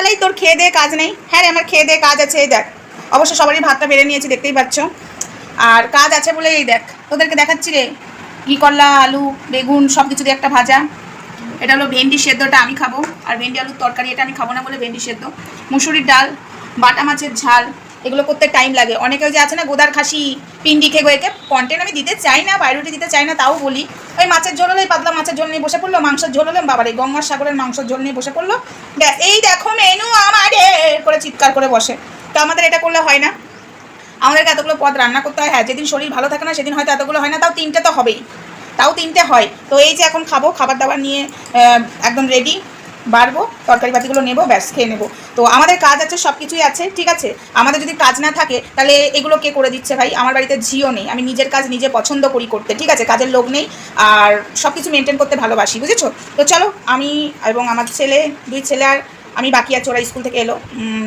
সকালবেলাই তোর খেয়ে দিয়ে কাজ নেই? হ্যাঁ রে, আমার খেয়ে দিয়ে কাজ আছে, এই দেখ। অবশ্য সবারই ভাতটা বেড়ে নিয়েছি, দেখতেই পাচ্ছ। আর কাজ আছে বলে এই দেখ, তোদেরকে দেখাচ্ছি রে। ঘি করলা, আলু, বেগুন সব কিছু দিয়ে একটা ভাজা। এটা হলো ভেন্ডি সেদ্ধটা আমি খাব। আর ভেন্ডি আলুর তরকারি এটা আমি খাব না বলে ভেন্ডি সেদ্ধ। মুসুরির ডাল, বাটা মাছের ঝাল এগুলো করতে টাইম লাগে। অনেকে যে আছে না, গোদার খাসি, পিন্ডি খেয়ে একে কন্টেন্ট আমি দিতে চাই না বাইরুটি দিতে চাই না, তাও বলি। ওই মাছের ঝোল হলে পাতলা মাছের ঝোল নিয়ে বসে পড়ল, মাংসের ঝোল হলে বাবার, গঙ্গার সাগরের মাংসের ঝোল নিয়ে বসে পড়ল। ব্যাস, এই দেখো মেনু আমাদের করে চিৎকার করে বসে। তো আমাদের এটা করলে হয় না। আমাদেরকে এতগুলো পদ রান্না করতে হয়। হ্যাঁ যেদিন শরীর ভালো থাকে না, সেদিন হয়তো এতগুলো হয় না, তাও তিনটে তো হবেই। তাও তিনটে হয়। তো এই যে এখন খাব খাবার দাবার নিয়ে একদম রেডি বাড়বো তরকারি পাতিগুলো নেব, ব্যাস, খেয়ে নেব। তো আমাদের কাজ আছে সব কিছুই আছে, ঠিক আছে? আমাদের যদি কাজ না থাকে, তাহলে এগুলো কে করে দিচ্ছে ভাই? আমার বাড়িতে ঝিও নেই। আমি নিজের কাজ নিজে পছন্দ করি করতে, ঠিক আছে? কাজের লোক নেই, আর সব কিছু মেনটেন করতে ভালোবাসি, বুঝেছ? তো চলো, আমি এবং আমার ছেলে, দুই ছেলে আর আমি বাকি আছি, ওরা স্কুল থেকে এলো।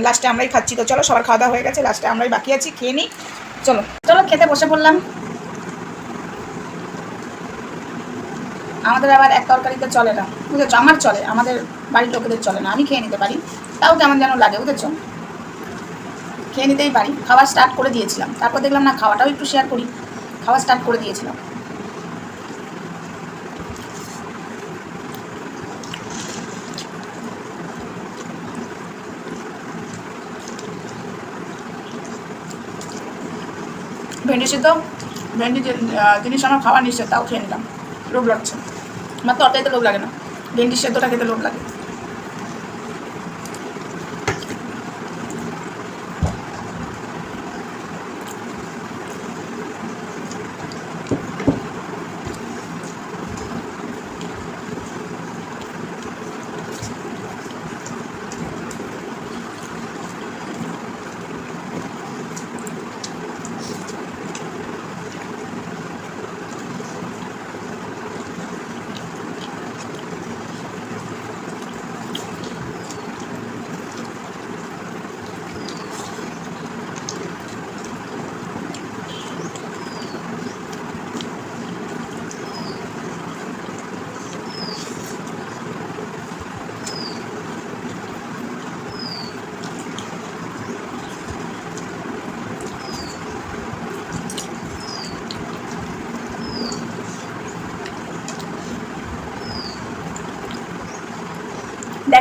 লাস্টে আমরাই খাচ্ছি, তো চলো, সবার খাওয়া দাওয়া হয়ে গেছে লাস্টে আমরাই বাকি আছি, খেয়ে নিই চলো। চলো, খেতে বসে পড়লাম। আমাদের আবার এক তরকারিতে চলে না, বুঝেছ? আমার চলে, আমাদের বাড়ির লোকেদের চলে না, আমি খেয়ে নিতে পারি। তাও কেমন যেন লাগে, বুঝেছ? খেয়ে নিতেই পারি। খাওয়া স্টার্ট করে দিয়েছিলাম। তারপর দেখলাম না, খাওয়াটাও একটু শেয়ার করি। খাওয়া স্টার্ট করে দিয়েছিলাম। ভেন্ডি সিদ্ধ? ভেন্ডি জিনিস আমার খাওয়া নিশ্চয় তাও খেয়ে নিলাম। লোভ লাগছে। আমার তো তরকারিতে লোভ লাগে না। ভেন্ডি সেদ্ধটা খেতে লোভ লাগে।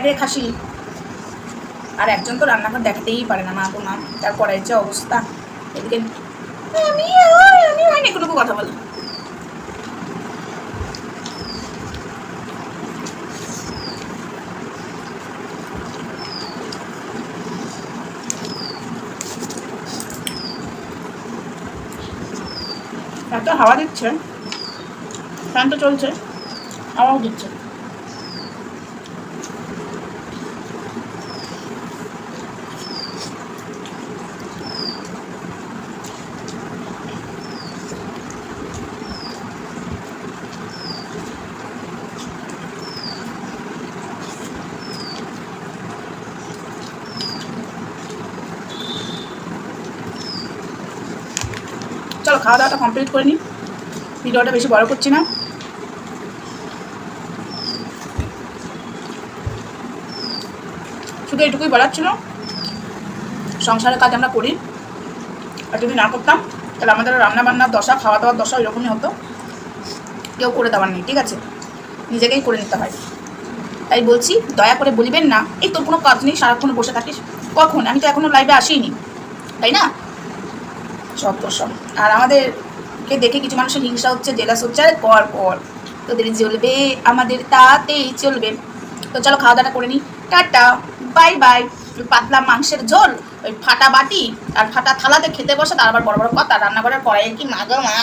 দেখে খাসি। আর একজন তো রান্নাঘর দেখাতেই পারে না, মা তো মা। তার করার যে অবস্থা, এদিকে আমি আমি হয় এগুলোকে কথা বলে। এত হাওয়া দিচ্ছে ফ্যান তো চলছে হাওয়াও দিচ্ছে। চলো, খাওয়া দাওয়াটা কমপ্লিট করে নিই ভিডিওটা বেশি বড় করছি না। শুধু এটুকুই বলার ছিল, সংসারের কাজ আমরা করি। আর যদি না করতাম, তাহলে আমাদের রান্না বান্নার দশা খাওয়া দাওয়ার দশা এরকমই হতো। কেউ করে দেওয়ার নেই, ঠিক আছে? নিজেকেই করে নিতে হয়। তাই বলছি, দয়া করে বলিবেন না, এই তোর কোনো কাজ নেই, সারাক্ষণ বসে থাকিস। কখন? আমি তো এখনও লাইভে আসিনি। তাই না? সব আর আমাদেরকে দেখে কিছু মানুষের হিংসা হচ্ছে, জেলাস হচ্ছে, আর কর কর তোদের জ্বলবে আমাদের তাতেই চলবে। তো চলো খাওয়া দাওয়াটা করে নিই। Tata, bye bye. পাতলা মাংসের ঝোল, ওই ফাটা বাটি আর ফাটা থালাতে খেতে বসে, তার আবার বড় বড় কথা, রান্না করার কড়াইয়ের কি মাগো মা